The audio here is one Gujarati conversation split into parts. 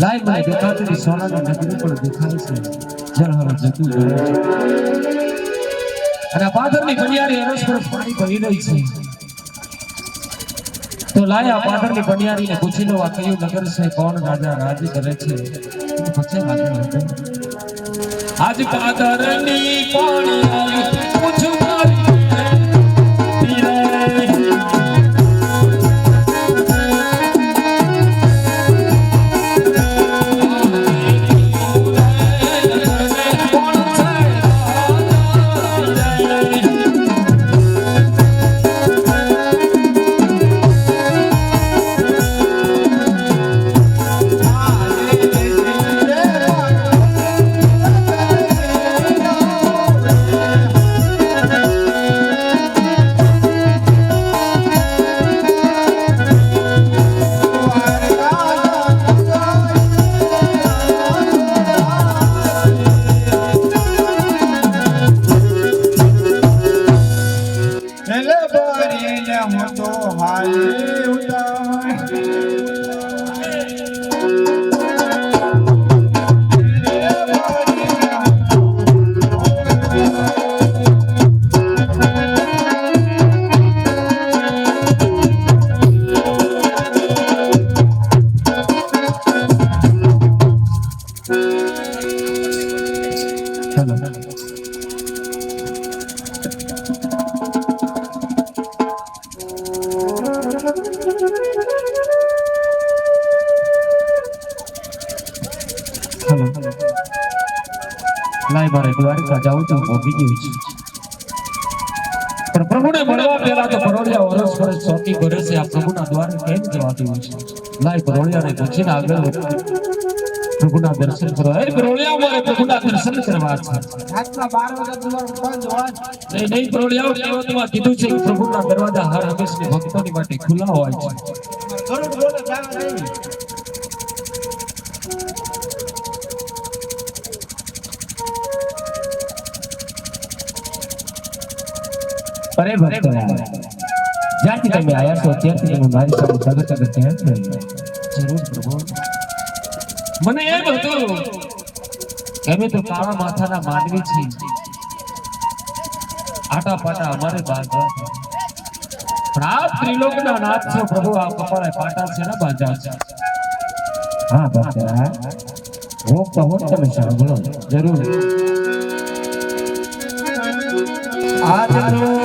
લાઈ મને દેખાતી સોનાની નગરી પણ દેખાય છે જળહર જતું રહે છે અને આ પાદરની બનિયારી અરસ પર પાણી ભરી રહી છે તો લાયા પાદરની બનિયારીને પૂછી લો આ કયું નગર છે કોણ રાજા રાજ કરે છે પછી આગળ આજ પાદરની પાણી જાઉં છું ભોગી ગયું છે પણ પ્રભુને મળવા પહેલા તો પરોળિયા વરસ વરસ ભરે છે. આ પ્રભુના દ્વારે કેમ જવાતી હોય છે? લાય પરોળિયાને પૂછીને આગળ પ્રભુના દર્શન કરવા. એ પરોળિયા મારે પ્રભુના દર્શન કરવા છે. રાતના બાર વાગ્યા તમારો બંધ હોય નહીં નહીં પરોળિયાઓ કહેવતમાં કીધું છે કે પ્રભુના દરવાજા હર હંમેશની ભક્તોની માટે ખુલ્લા હોય છે. ગરુડ બોલે જાવ નહીં અરે ભક્તો જ્યાંથી તમે આયા છો ત્યાંથી તમે મારી સાથે જગત જગત ધ્યાન જરૂર પ્રભુ. મને એમ હતું અમે તો કાળા માથાના માનવી છીએ. આટા પાટા અમારે બાંધવા પણ આપ ત્રિલોકના નાથ છો પ્રભુ આ કપાળે પાટા છે ને બાંધ્યા છે? હા ભક્તરા હું કહું તમે સાંભળો. જરૂર. આજનો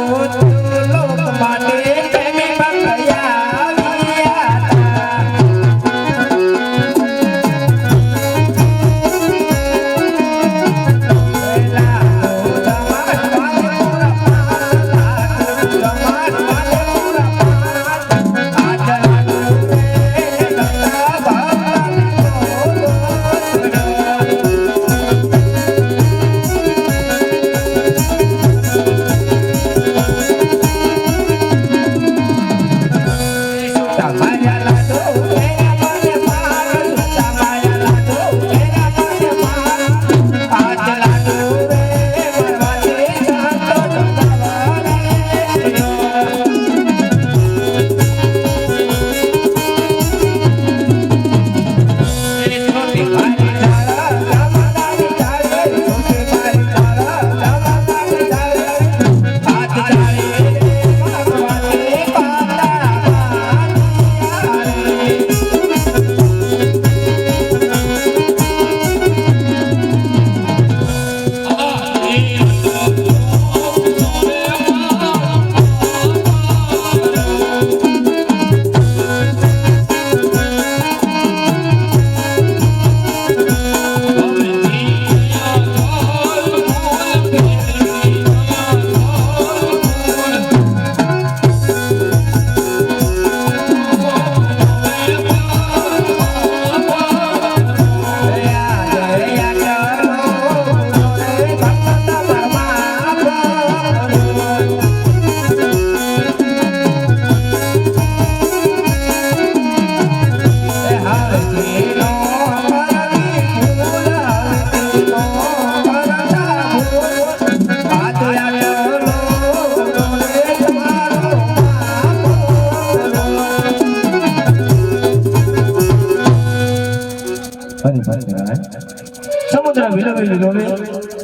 વિલવે વિલોવે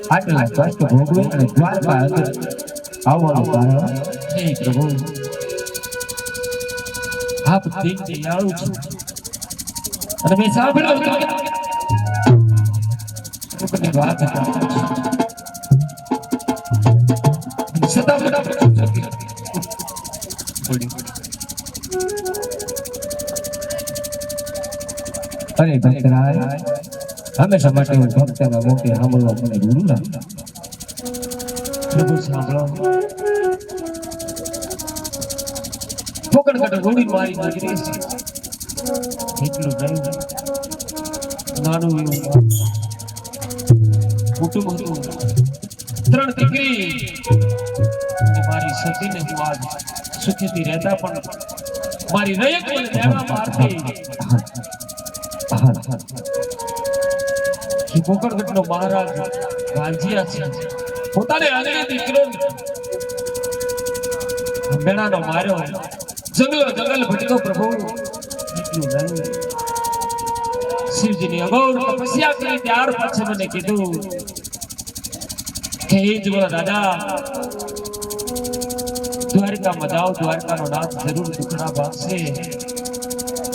આટલા કષ્ટ ભોગવે અને દ્વારકા આવવાનું કારણ હે પ્રભુ આપ દીન દયાળુ છો અને મેં સાંભળ્યું કે વાત. સદા. અરે ભક્તરાજ હંમેશા માટે હું ભક્તના મોકે સાંભળવા મને ગુરુ ના. પ્રભુ સાંભળો. પોકણગઢ રૂડી મારી નગરી છે એટલું નહીં. નાનું એવું કુટુંબ હતું. ત્રણ દીકરી. અને મારી સતીને હું આજ સુખીથી રહેતા પણ મારી રયક મને લેવા મારતી કે નો મહારાજ ગાંધીયા છે. પોતાને અંગે દીકરો મેણાનો માર્યો. જંગલો જંગલ ભટકો પ્રભુ. શિવજીની અગૌર તપસ્યા કરી ત્યાર પછી મને કીધું કે એ જુઓ દાદા, દ્વારકામાં જાઓ, દ્વારકાનો નાથ જરૂર દુખડા ભાગશે.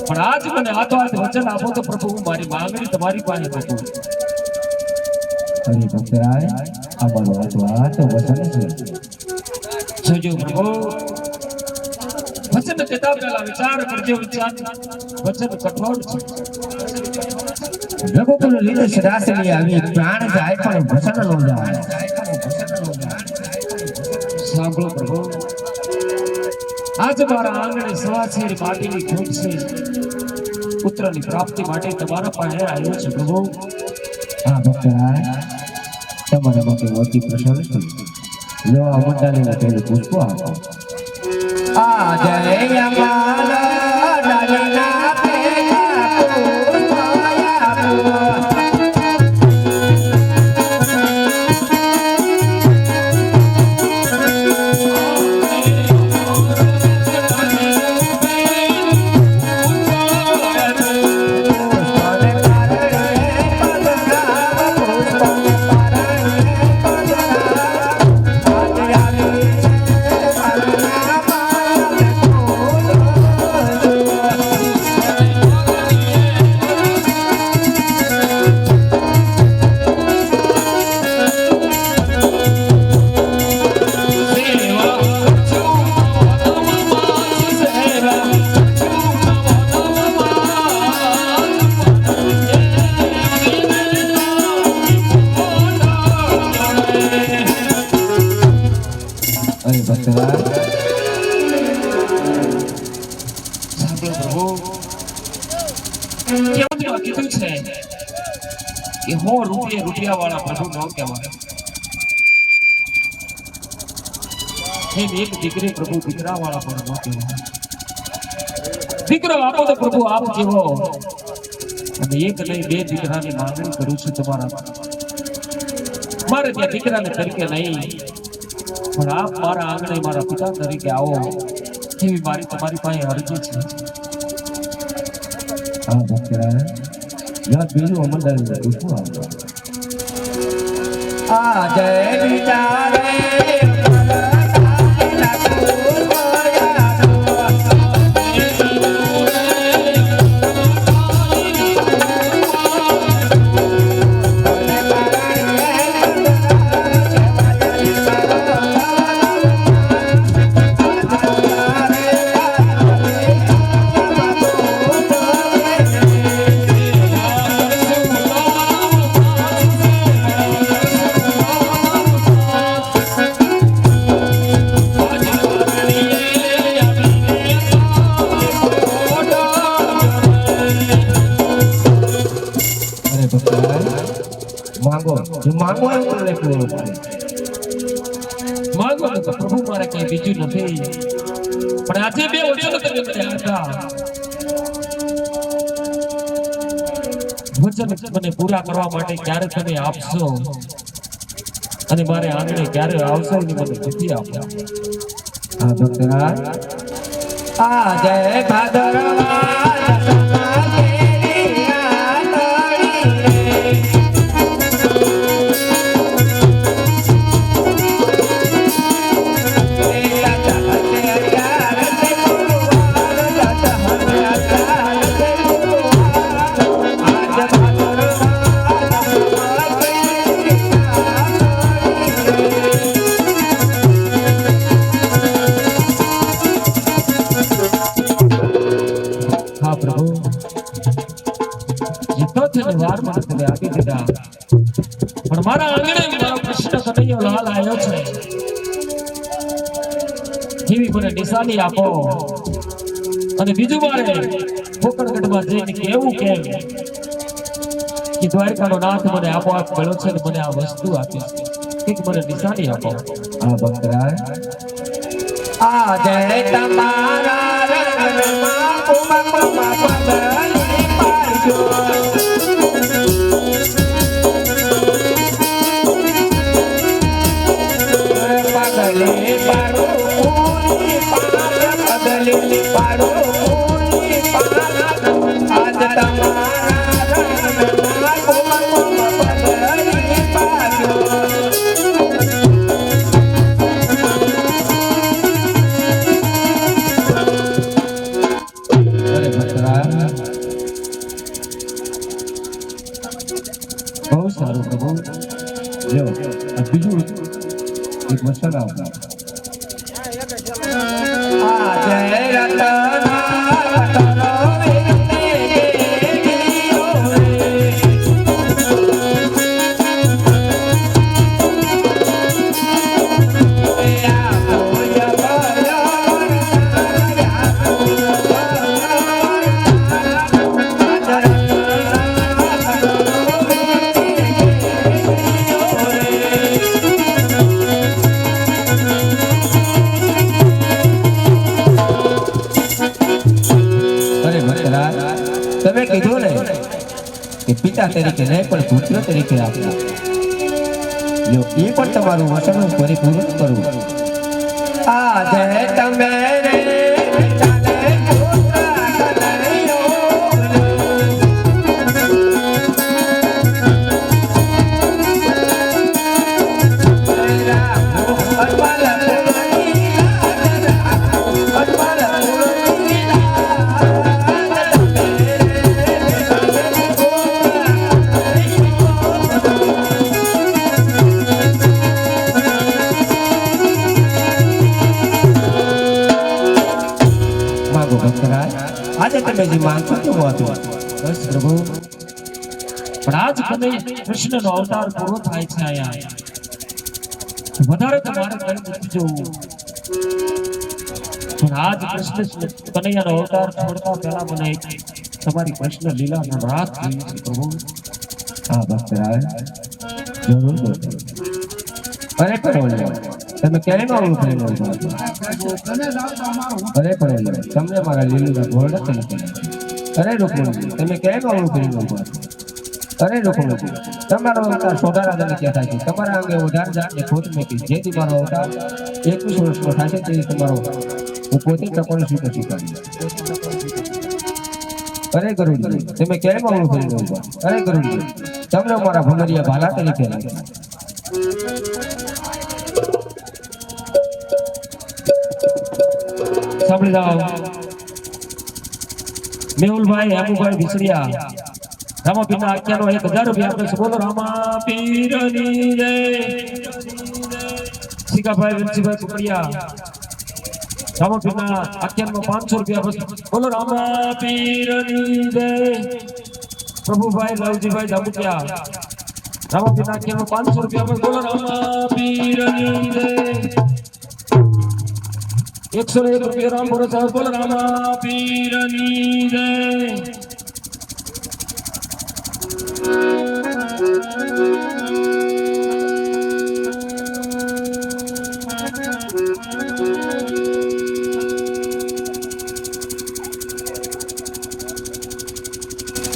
પણ આજ મને હાથો હાથ વચન આપો તો પ્રભુ મારી માંગણી તમારી પાસે મૂકું. અરે ભક્તરાજ અમારું આ તો આ તો વચન છે જોજો પ્રભુ વચન કહેતા પહેલા વિચાર કરજો વિચાર વચન કઠોર છે રઘુકુલ લીધે શ્રાસની આવી પ્રાણ જાય પણ વચન નો જાય સાંભળો પ્રભુ. આજ મારા આંગણે સવાસેર માટીની ખોટ છે. પુત્રની પ્રાપ્તિ માટે તમારા પાસે આવ્યો છે પ્રભુ. હા ભક્તરાય તમારા માટે મોટી છું. લો આ મંડાલીને પેલું પુષ્પો આપો. આ જય અમારા વાળા પ્રભુ ન કહેવાય એમ એક દીકરી પ્રભુ દીકરા વાળા પણ ન કહેવાય દીકરો આપો તો પ્રભુ આપ જેવો અને એક નહીં બે દીકરાની માંગણી કરું છું તમારા મારે ત્યાં દીકરાને તરીકે નહીં પણ આપ મારા આંગણે મારા પિતા તરીકે આવો એવી મારી તમારી પાસે અરજી છે હા ભક્તરાજ યા બીજું અમરદારી પુષ્પો આપો આ જય મને બીજું નથી મને પૂરા કરવા માટે ક્યારે તમે આપશો અને મારે આંગણે ક્યારે આવશો એની મને બુદ્ધિ આપો આ આ જય ભાદરવા. તથ્ય મને તમે આપી દીધા. પણ મારા આંગણે મારો કૃષ્ણ કનૈયો લાલ આવ્યો છે. જેવી મને નિશાની આપો? અને બીજું મારે પોકરગઢમાં જઈને કેવું કેમ કે દ્વારકાનો નાથ મને આપોઆપ મળ્યો છે અને મને આ વસ્તુ આપી છે. કંઈક મને નિશાની આપો. આ બકરા આ જય તમારા રંગમાં કુમા કુમા પગલી પાડજો તરીકે નહીં, પણ પુત્ર તરીકે આપ્યા જો એ પણ તમારું વચન પરિપૂર્ણ કરું આજે તમે તમે જે માંગો કેવું હતું બસ પ્રભુ પણ આજ કનૈ કૃષ્ણનો અવતાર પૂરો થાય છે અહીંયા વધારે તમારે કઈ નથી જોવું પણ આજ કૃષ્ણ કનૈયાનો અવતાર છોડતા પહેલા મને તમારી કૃષ્ણ લીલાનો રાત જોઈ છે પ્રભુ હા ભક્તરાજ જરૂર અરે કરો લ્યો તમે ક્યારે મારું પ્રેમ અરે પણ તમને મારા લીલુના ગોળ નથી અરે રૂકમણી તમે ક્યારે મારું પ્રેમ અરે રૂકમણી તમારો અવતાર સોઢા રાજાને ક્યાં થાય છે? તમારા અંગે ઉધાર જાતને ખોટ મેકી, જેથી મારો અવતાર એકવીસ વર્ષનો થશે તેથી તમારો હું પોતે ટકોરી સ્વીકાર સ્વીકારી અરે ગરુડજી, તમે ક્યારે મારું પ્રેમ અરે ગરુડજી, તમને મારા ભમરિયા ભાલા તરીકે લાગ્યા સાંભળી જાઓ મેહુલભાઈ હેમુભાઈ વિસરિયા રામાપીરના આખ્યાનો એક હજાર રૂપિયા આપે છે. બોલો રામા પીરની જય. સિકાભાઈ વિરસીભાઈ કુકડિયા રામાપીરના આજ્ઞાનો પાંચસો રૂપિયા આપે બોલો રામા પીરની જય. પ્રભુભાઈ લવજીભાઈ જામુકિયા રામાપીરના આજ્ઞાનો પાંચસો રૂપિયા આપે છે. બોલો રામા પીરની જય. એકસો ને એક રૂપિયા રામ ભરોસા બોલ રામા પીરની જય